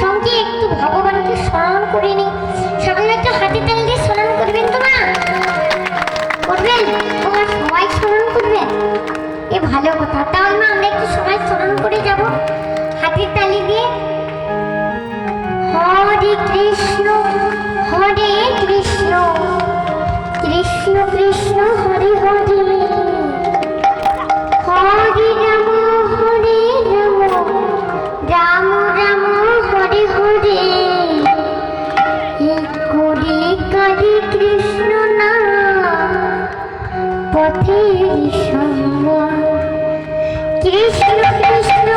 সঙ্গে একটু ভগবানকে স্মরণ করে নিই। সকলে একটু হাতে তেল দিয়ে স্মরণ করবেন তো মা? করবেন? তোমার সবাই স্মরণ করবেন? এ ভালো কথা। তাহলে মা, আমরা একটু সবাই স্মরণ করে যাব। হাতের তালি দিয়ে। হরে কৃষ্ণ। পথে সঙ্গ কৃষ্ণ কৃষ্ণ